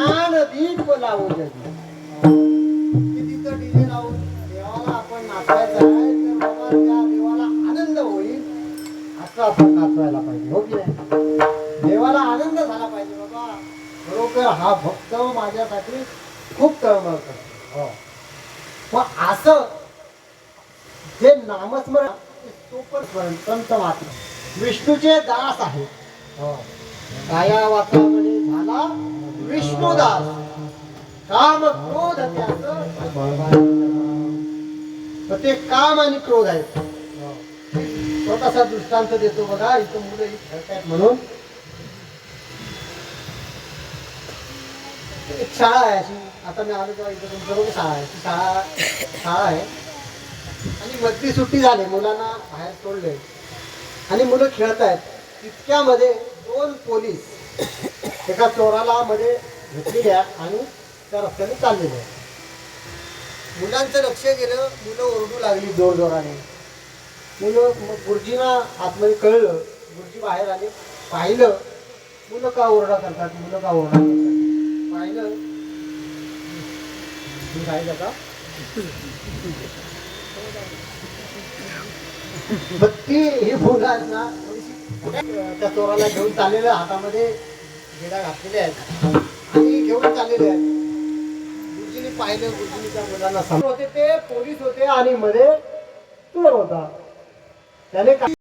ज्ञान दीप लावू जगी डीजे लावून देवाला आपण नाचवायचं आहे तर बाबा त्या देवाला आनंद होईल असं आपण नाचवायला पाहिजे हो की नाही? देवाला आनंद झाला पाहिजे बाबा. बरोबर हा भक्त माझ्यासाठी खूप तळमळ करतो हो. मग असं जे नामस्मरण स्तोत्र स्मरण संत मात्र. विष्णूचे दास आहे हो. काया वाचा म्हणे झाला विष्णुदास. काम क्रोध त्याच. तर ते काम आणि क्रोध आहेत. छोटासा दृष्टांत देतो बघा इथं मुलं ही खेळतायत म्हणून. एक शाळा आहे अशी. आता मी आलो तेव्हा इथं तुमच्या शाळा आहे. ती शाळा शाळा आहे. आणि मधली सुट्टी झाली. मुलांना बाहेर सोडले आणि मुलं खेळत आहेत इतक्यामध्ये दोन पोलीस एका चोराला मध्ये घेतलेल्या आणि त्या रस्त्याने चाललेली आहे मुलांचं लक्ष गेलं मुलं ओरडू लागली जोर जोराने मुलं मग गुरुजींना आतमध्ये कळलं गुरुजी बाहेर आले पाहिलं मुलं का ओरडा करतात मुलं का ओरडा करतात? पाहिलं मी काय का मग ती ही मुलं आहेत ना त्या चोराला घेऊन चाललेलं हातामध्ये गेडा घातलेले आहेत. आणि घेऊन चाललेले आहेत. गुरुजीने पाहिलं गुरुजीने त्या मुलांना समोर होते ते पोलीस होते आणि मध्ये चोर होता? त्याने काय